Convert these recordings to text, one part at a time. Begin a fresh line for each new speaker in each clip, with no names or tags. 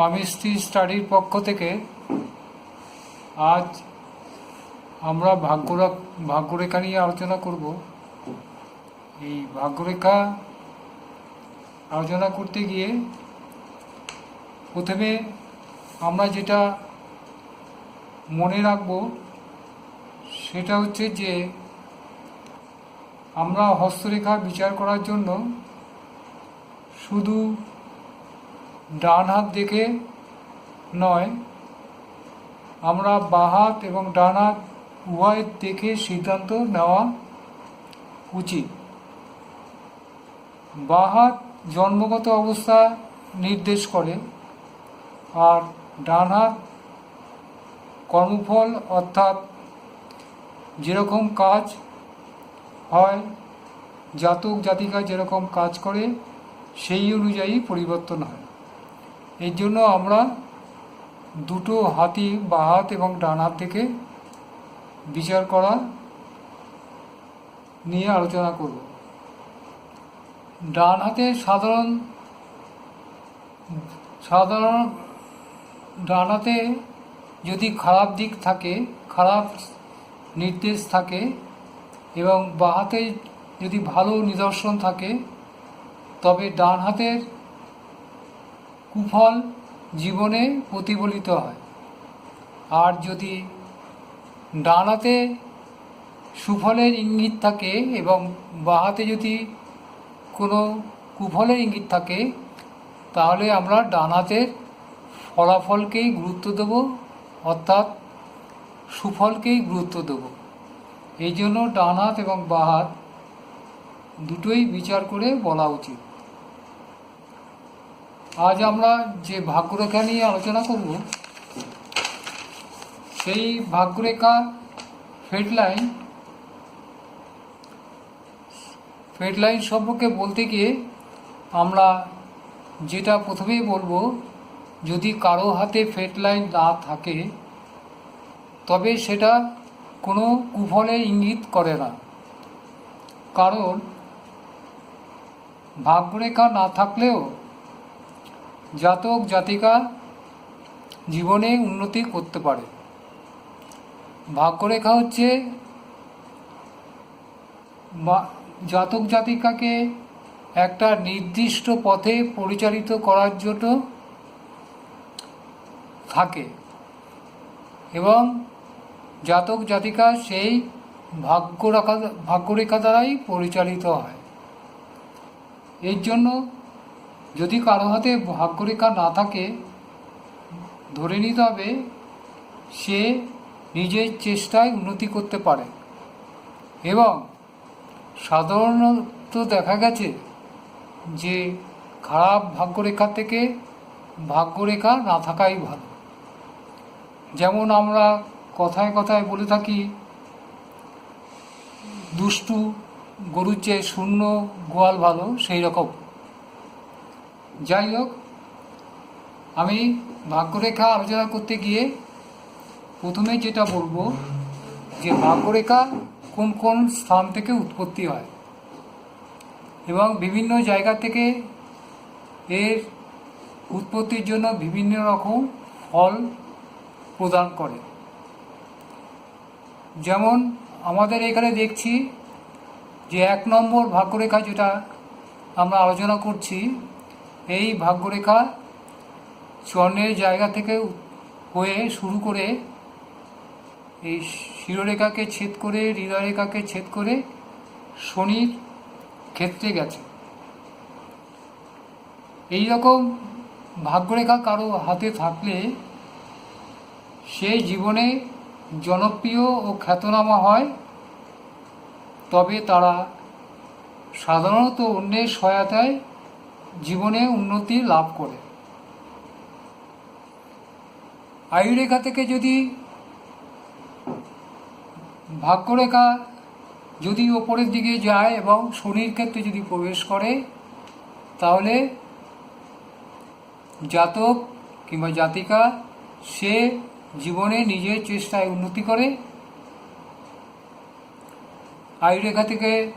স্বামী স্টাডির পক্ষ থেকে আজ আমরা ভাগ্যরা, ভাগ্যরেখা নিয়ে আলোচনা করব। এই ভাগ্যরেখা আলোচনা করতে গিয়ে প্রথমে আমরা যেটা মনে রাখব সেটা হচ্ছে যে আমরা হস্তরেখা বিচার করার জন্য শুধু ডান হাত দেখে নয়। আমরা বাঁ হাত এবং ডান হাত উভয় দেখে সিদ্ধান্ত নেওয়া উচিত। বাঁ হাত জন্মগত অবস্থা নির্দেশ করে আর ডান হাত কর্মফল অর্থাৎ যেরকম কাজ হয়, জাতক জাতিকা যেরকম কাজ করে, সেই অনুযায়ী পরিবর্তন হয়। এর জন্য আমরা দুটো হাতি বা হাত এবং ডান হাত থেকে বিচার করা নিয়ে আলোচনা করব। ডান হাতে সাধারণ সাধারণ ডান হাতে যদি খারাপ দিক থাকে, খারাপ নির্দেশ থাকে এবং বাঁ হাতে যদি ভালো নিদর্শন থাকে, তবে ডান হাতের কুফল জীবনে প্রতিফলিত হয়। আর যদি ডান হাতে সুফলের ইঙ্গিত থাকে এবং বাঁ হাতে যদি কোনো কুফলের ইঙ্গিত থাকে, তাহলে আমরা ডান হাতের ফলাফলকেই গুরুত্ব দেব, অর্থাৎ সুফলকেই গুরুত্ব দেব। এই জন্য ডান হাত এবং বাঁ হাত দুটোই বিচার করে বলা উচিত। আজ আমরা যে ভাগ্যরেখা নিয়ে আলোচনা করব, সেই ভাগ্যরেখা ফেডলাইন ফেডলাইন সম্পর্কে বলতে গিয়ে আমরা যেটা প্রথমেই বলব, যদি কারও হাতে ফেডলাইন না থাকে, তবে সেটা কোনো কুফলে ইঙ্গিত করে না। কারণ ভাগ্যরেখা না থাকলেও জাতক, জাতিকা জীবনে উন্নতি করতে পারে। ভাগ্যরেখা হচ্ছে জাতক, জাতিকাকে একটা নির্দিষ্ট পথে পরিচালিত করার জন্য থাকে এবং জাতক, জাতিকা সেই ভাগ্যরেখা ভাগ্যরেখা দ্বারাই পরিচালিত হয়। এর জন্য যদি কারও হাতে ভাগ্যরেখা না থাকে, ধরে নিতে হবে সে নিজের চেষ্টায় উন্নতি করতে পারে। এবং সাধারণত দেখা গেছে যে, খারাপ ভাগ্যরেখা থেকে ভাগ্যরেখা না থাকাই ভালো। যেমন আমরা কথায় কথায় বলে থাকি, দুষ্টু গরুর চেয়ে শূন্য গোয়াল ভালো, সেই রকম। যাই হোক, আমি ভাগ্যরেখা আলোচনা করতে গিয়ে প্রথমে যেটা বলব যে ভাগ্যরেখা কোন কোন স্থান থেকে উৎপত্তি হয় এবং বিভিন্ন জায়গা থেকে এর উৎপত্তির জন্য বিভিন্ন রকম ফল প্রদান করে। যেমন আমাদের এখানে দেখছি যে এক নম্বর ভাগ্যরেখা যেটা আমরা আলোচনা করছি এই ভাগ্যরেখা চন্দ্রের জায়গা থেকে হয়ে শুরু করে এই শিরোরেখাকে ছেদ করে হৃদয়রেখাকে ছেদ করে শনির ক্ষেত্রে গেছে। এই রকম ভাগ্যরেখা কারও হাতে থাকলে সে জীবনে জনপ্রিয় ও খ্যাতনামা হয়, তবে তারা সাধারণত অন্যের সহায়তায় জীবনে উন্নতি লাভ করে। আয়ুরেখা থেকে যদি, ভাগ্যরেখা যদি ওপরের দিকে যায় এবং শনির ক্ষেত্রে যদি প্রবেশ করে, তাহলে জাতক কিংবা জাতিকা, সে জীবনে নিজের চেষ্টায় উন্নতি করে। আয়ুরেখা থেকে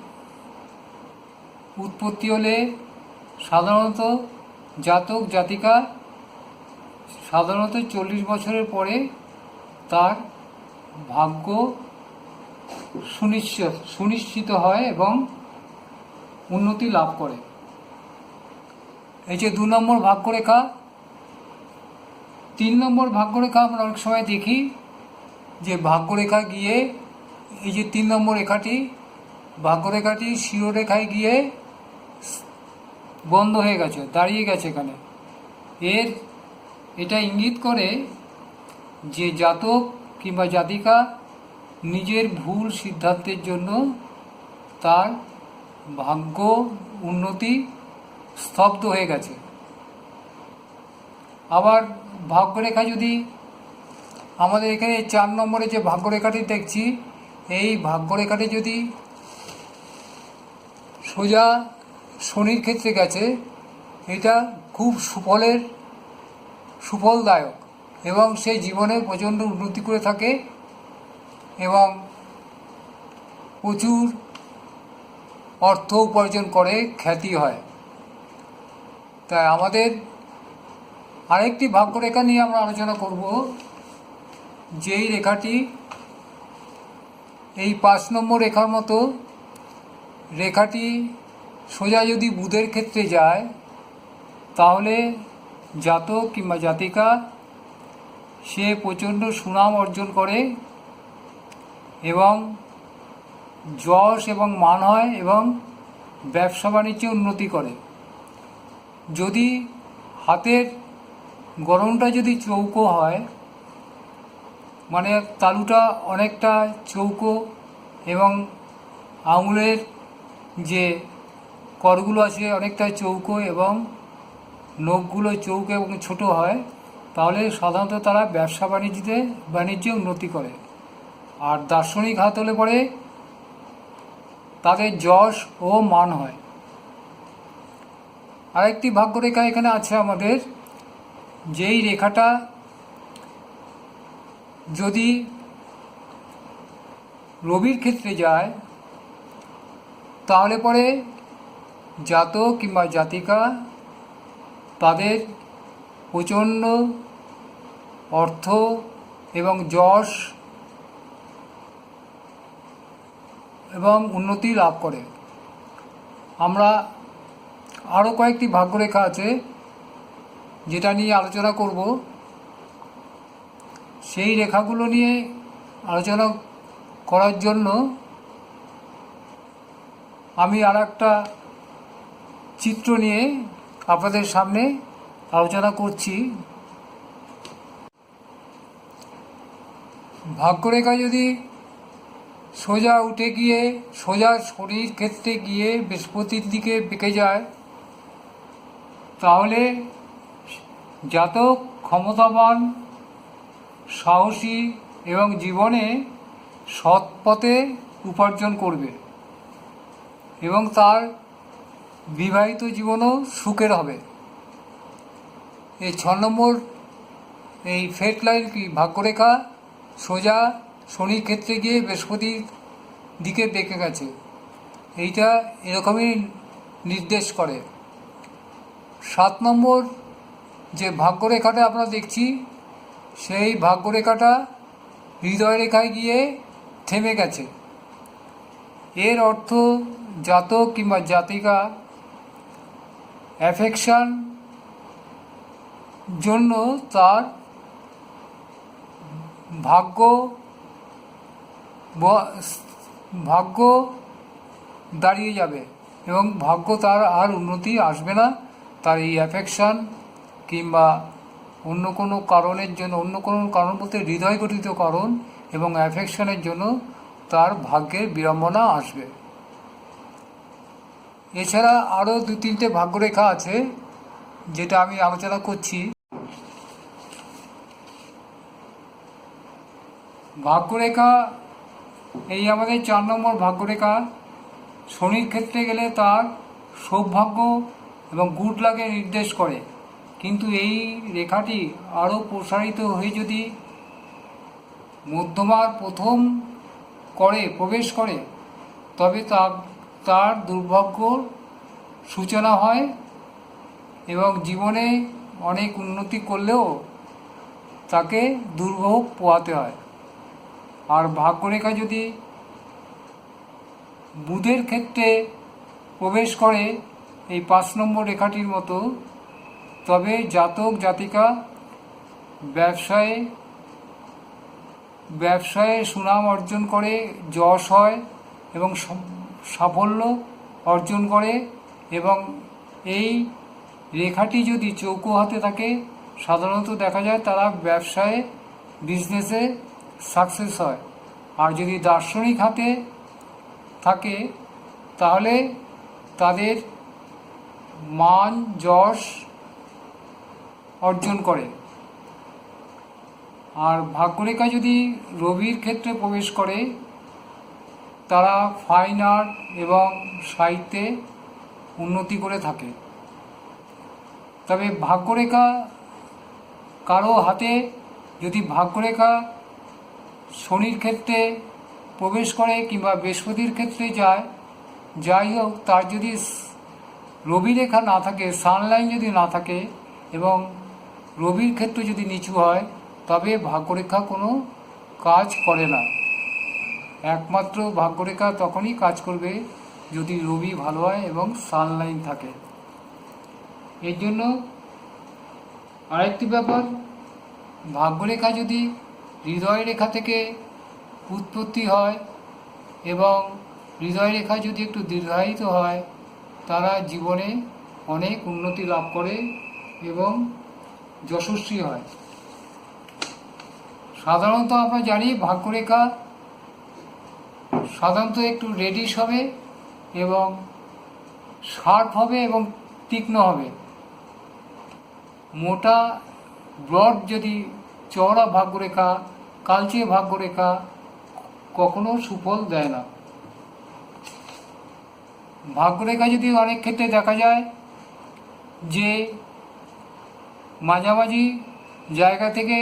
উৎপত্তি হলে সাধারণত জাতক, জাতিকা সাধারণত চল্লিশ বছরের পরে তার ভাগ্য সুনিশ্চিত সুনিশ্চিত হয় এবং উন্নতি লাভ করে। এই যে দু নম্বর ভাগ্যরেখা, তিন নম্বর ভাগ্যরেখা আমরা অনেক সময় দেখি যে ভাগ্যরেখা গিয়ে এই যে তিন নম্বর রেখাটি, ভাগ্যরেখাটি শিরোরেখায় গিয়ে বন্ধ হয়ে গেছে, দাঁড়িয়ে গেছে এখানে। এর এটা ইঙ্গিত করে যে জাতক কিংবা জাতিকা নিজের ভুল সিদ্ধান্তের জন্য তার ভাগ্য, উন্নতি স্তব্ধ হয়ে গেছে। আবার ভাগ্যরেখা যদি আমাদের এখানে চার নম্বরে যে ভাগ্যরেখাটি দেখছি, এই ভাগ্যরেখাটি যদি সোজা শনির ক্ষেত্রে গেছে, এটা খুব সুফলের, সুফলদায়ক এবং সে জীবনে প্রচণ্ড উন্নতি করে থাকে এবং প্রচুর অর্থ উপার্জন করে, খ্যাতি হয়। তাই আমাদের আরেকটি ভাগ্যরেখা নিয়ে আমরা আলোচনা করব, যেই রেখাটি এই পাঁচ নম্বর রেখার মতো, রেখাটি সোজা যদি বুধের ক্ষেত্রে যায়, তাহলে জাতক কিংবা জাতিকা সে প্রচণ্ড সুনাম অর্জন করে এবং যশ এবং মান হয় এবং ব্যবসা বাণিজ্যে উন্নতি করে। যদি হাতের গরমটা যদি চৌকো হয় মানে তালুটা অনেকটা চৌকো এবং আঙুলের যে করগুলো আছে অনেকটা চৌকো এবং নখগুলো চৌকো এবং ছোট হয়, তাহলে সাধারণত তারা ব্যবসা বাণিজ্যতে বাণিজ্যে উন্নতি করে। আর দার্শনিক হাত হলে পরে তাদের যশ ও মান হয়। আরেকটি ভাগ্যরেখা এখানে আছে আমাদের, যেই রেখাটা যদি রবির ক্ষেত্রে যায়, তাহলে পরে জাতক কিংবা জাতিকা তাদের প্রচণ্ড অর্থ এবং যশ এবং উন্নতি লাভ করে। আমরা আরও কয়েকটি ভাগ্যরেখা আছে যেটা নিয়ে আলোচনা করব। সেই রেখাগুলো নিয়ে আলোচনা করার জন্য আমি আর একটা চিত্র নিয়ে আপনাদের সামনে আলোচনা করছি। ভাগ্যরেখা যদি সোজা উঠে গিয়ে, সোজা শরীর ক্ষেত্রে গিয়ে বৃহস্পতির দিকে বেঁকে যায়, তাহলে জাতক ক্ষমতাবান, সাহসী এবং জীবনে সৎ পথে উপার্জন করবে এবং তার বিবাহিত জীবনও সুখের হবে। এই ছ নম্বর, এই ফেট লাইন কি? ভাগ্যরেখা, সোজা, শনির ক্ষেত্রে গিয়ে বৃহস্পতির দিকে বেঁকে গেছে। এইটা এরকমই নির্দেশ করে। সাত নম্বর, যে ভাগ্যরেখাটা আমরা দেখছি, সেই ভাগ্যরেখাটা হৃদয় রেখায় গিয়ে থেমে গেছে। এর অর্থ জাতক কিংবা জাতিকা অ্যাফেকশন জন্য তার ভাগ্য ভাগ্য দাঁড়িয়ে যাবে এবং ভাগ্য তার আর উন্নতি আসবে না। তার এই অ্যাফেকশন কিংবা অন্য কোনো কারণের জন্য, অন্য কোনো কারণ বলতে হৃদয় গঠিত কারণ এবং অ্যাফেকশনের জন্য তার ভাগ্যের বিড়ম্বনা আসবে। এছাড়া আরও দু তিনটে ভাগ্যরেখা আছে, যেটা আমি আলোচনা করছি। ভাগ্যরেখা, এই আমাদের চার নম্বর ভাগ্যরেখা। শনির ক্ষেত্রে গেলে তার সৌভাগ্য এবং গুড লাগে নির্দেশ করে। কিন্তু এই রেখাটি আরও প্রসারিত হয়ে যদি মধ্যমার প্রথম করে প্রবেশ করে, তবে তা তার দুর্ভাগ্যর সূচনা হয় এবং জীবনে অনেক উন্নতি করলেও তাকে দুর্ভোগ পোয়াতে হয়। আর ভাগ্যরেখা যদি বুধের ক্ষেত্রে প্রবেশ করে এই পাঁচ নম্বর রেখাটির মতো, তবে জাতক, জাতিকা, ব্যবসায়ে ব্যবসায়ে সুনাম অর্জন করে যশ হয় এবং সাফল্য অর্জন করে এবং এই রেখাটি যদি চৌকো হাতে থাকে, সাধারণত দেখা যায় তারা ব্যবসায় বিজনেসে সাকসেস হয়। আর যদি দার্শনিক হাতে থাকে, তাহলে তাদের মান, যশ অর্জন করে। আর ভাগ্যরেখা যদি রবির ক্ষেত্রে প্রবেশ করে তারা ফাইন আর্ট এবং সাহিত্যে উন্নতি করে থাকে। তবে ভাগ্যরেখা কারও হাতে যদি ভাগ্যরেখা শনির ক্ষেত্রে প্রবেশ করে কিংবা বৃহস্পতির ক্ষেত্রে যায়, যাই হোক, তার যদি স- রবি রেখা না থাকে সানলাইন যদি না থাকে এবং রবির ক্ষেত্র যদি নিচু হয়, তবে ভাগ্যরেখা কোনো কাজ করে না। একমাত্র ভাগ্যরেখা তখনই কাজ করবে যদি রবি ভালো হয় এবং সানলাইন থাকে। এর জন্য আরেকটি ব্যাপার, ভাগ্যরেখা যদি হৃদয় রেখা থেকে উৎপত্তি হয় এবং হৃদয় রেখা যদি একটু দীর্ঘায়িত হয়, তারা জীবনে অনেক উন্নতি লাভ করে এবং যশস্বী হয়। সাধারণত আমরা জানি ভাগ্যরেখা সাধারণত একটু রেডিশ হবে এবং শার্প হবে এবং তীক্ষ্ণ হবে। মোটা ব্রড যদি চওড়া ভাগ্যরেখা, কালচে ভাগ্যরেখা কখনো সুফল দেয় না। ভাগ্যরেখা যদি অনেক ক্ষেত্রে দেখা যায় যে মাঝামাঝি জায়গা থেকে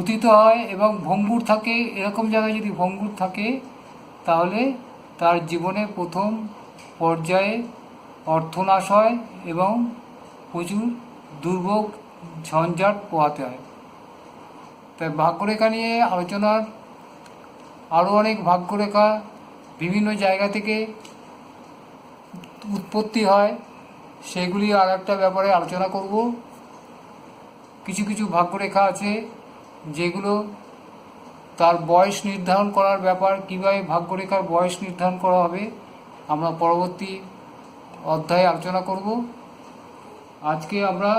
উথিত হয় এবং ভঙ্গুর থাকে, এরকম জায়গায় যদি ভঙ্গুর থাকে তাহলে তার জীবনে প্রথম পর্যায়ে অর্থনাশ হয় এবং প্রচুর দুর্ভোগ ঝঞ্ঝাট পোহাতে হয়। তাই ভাগ্যরেখা নিয়ে আলোচনার আরও অনেক ভাগ্যরেখা বিভিন্ন জায়গা থেকে উৎপত্তি হয়, সেগুলি আর একটা ব্যাপারে আলোচনা করব। কিছু কিছু ভাগ্যরেখা আছে যেগুলো তার বয়স নির্ধারণ করার ব্যাপার, কীভাবে ভাগ্যরেখার বয়স নির্ধারণ করা হবে, আমরা পরবর্তী অধ্যায়ে আলোচনা করব। আজকে আমরা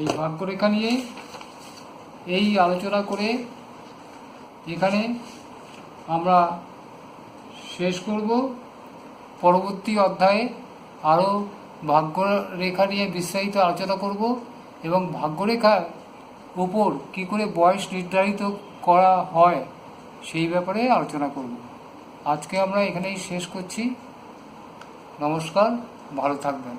এই ভাগ্যরেখা নিয়ে এই আলোচনা করে এখানে আমরা শেষ করব। পরবর্তী অধ্যায়ে আরও ভাগ্যরেখা নিয়ে বিস্তারিত আলোচনা করব এবং ভাগ্যরেখার উপর কী করে বয়স নির্ধারিত করা হয় সেই ব্যাপারে আলোচনা করব। আজকে আমরা এখানেই শেষ করছি। নমস্কার ভালো থাকবেন।